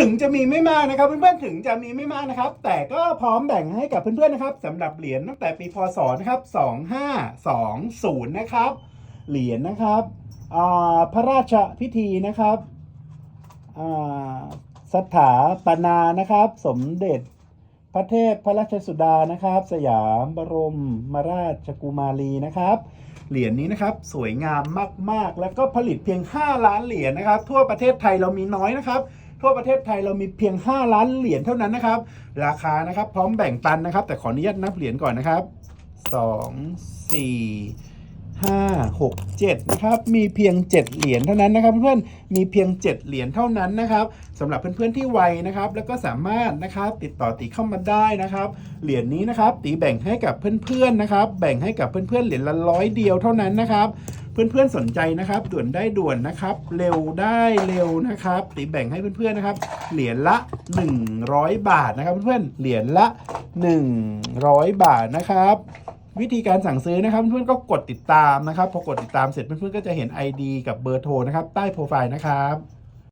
ถึงจะมีไม่มากนะครับเพื่อนๆถึงจะมีไม่มากนะครับ แต่ก็พร้อมแบ่งให้กับเพื่อนๆนะครับสำหรับเหรียญตั้งแต่ปีพศนะครับ2520นะครับเหรียญนะครับพระราชพิธีนะครับสถาปนานะครับ สมเด็จพระเทพพระราชสุดานะครับ สยามบรมมราชกุมารีนะครับ เหรียญนี้นะครับสวยงามมากๆ แล้วก็ผลิตเพียง 5 ล้านเหรียญนะครับ ทั่วประเทศไทยเรามีน้อยนะครับ ทั่วประเทศไทยเรามีเพียง 5 ล้านเหรียญเท่านั้นนะครับ ราคานะครับพร้อมแบ่งปันนะครับ แต่ขออนุญาตนับเหรียญก่อนนะครับ 2 4 5 6 7นะครับ มีเพียง 7 เหรียญเท่านั้นนะครับ เพื่อนมีเพียง 7 เหรียญเท่านั้นนะครับสำหรับเพื่อนๆที่ไวนะครับ แล้วก็สามารถนะครับติดต่อตีเข้ามาได้นะครับ เหรียญนี้นะครับตีแบ่งให้กับเพื่อนๆนะครับ แบ่งให้กับเพื่อนๆเหรียญละร้อยเดียวเท่านั้นนะครับ เพื่อนๆสนใจนะครับด่วนได้ด่วนนะครับ เร็วได้เร็วนะครับตีแบ่งให้เพื่อนๆนะครับ เหรียญละ 100 บาทนะครับ เพื่อนๆเหรียญละ 100 บาทนะครับวิธีการสั่งซื้อนะครับเพื่อนๆก็กดติดตามนะครับ พอกดติดตามเสร็จเพื่อนๆก็จะเห็น ID กับเบอร์โทรนะครับ ใต้โปรไฟล์นะครับ